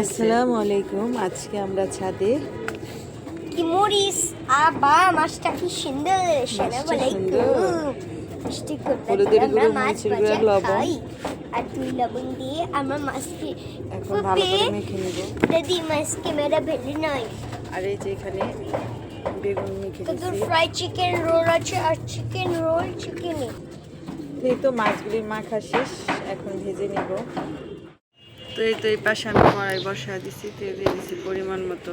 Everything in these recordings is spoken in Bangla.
আসসালামু আলাইকুম আজকে আমরা ছাদে কি মরিস আবা মাছটা কি সুন্দর। সালাম মাছটা সুন্দর। আলাইকুম। মিষ্টি করতে আমরা মাছ খাই। আর তুই লবণ দিয়ে আমরা মাছকে এখন ভালো করে মেখে নেব। দাদি মাছকে মেরা ভেজে নাই। আর এই যে এখানে বেগুন মেখে তোর ফ্রাই চিকেন রোল আছে আর চিকেন রোল চিকেনে এই তো মাছগুলি মাখা শেষ এখন ভেজে নেব। তো এই তো এই পাশে আমি কড়াই বসা দিছি, তেল দিয়ে দিছি পরিমাণ মতো।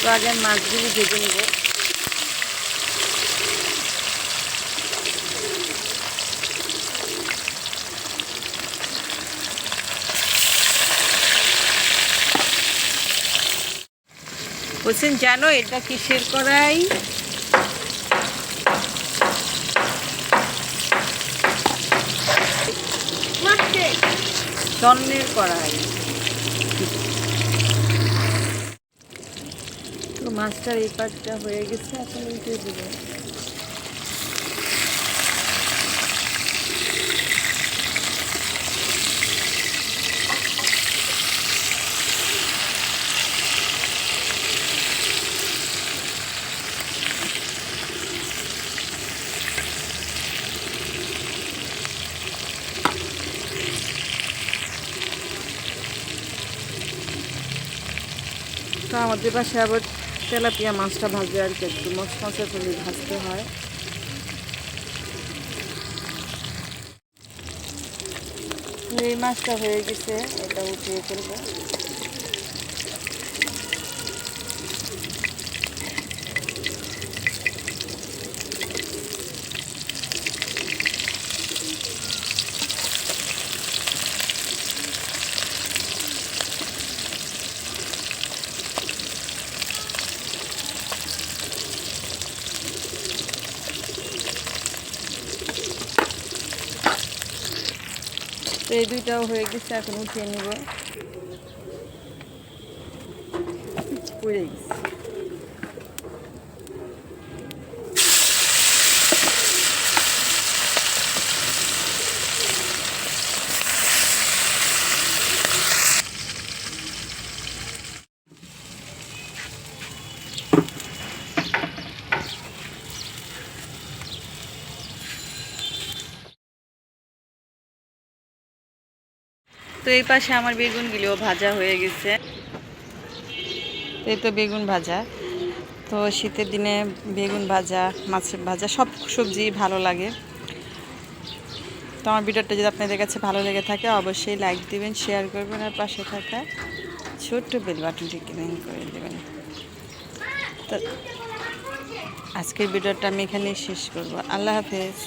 তো আগে মাছগুলি ভেজে নেব। বলছেন, জানো, এটা কিসের করাই স্বর্ণের কড়াই। তো মাছটার এই পাটটা হয়ে গেছে, এখন উঠে তো আমাদের পাশে আবার তেলাপিয়া মাছটা ভাজে আর কি, একটু মশমশা করে ভাজতে হয়। এই মাছটা হয়ে গেছে, এটা উঠিয়ে ফেলব। এই দুইটাও হয়ে গেছে এখন উঠিয়ে নিব। পড়ে গেছে। তো এই পাশে আমার বেগুনগুলিও ভাজা হয়ে গেছে। এই তো বেগুন ভাজা। তো শীতের দিনে বেগুন ভাজা, মাছের ভাজা, সব সবজি ভালো লাগে। তো আমার ভিডিওটা যদি আপনাদের কাছে ভালো লেগে থাকে, অবশ্যই লাইক দিবেন শেয়ার করবেন আর পাশে থাকা ছোট্ট বেল বাটনটি ক্লিক করে দেবেন। তো আজকের ভিডিওটা আমি এখানেই শেষ করব। আল্লাহ হাফেজ।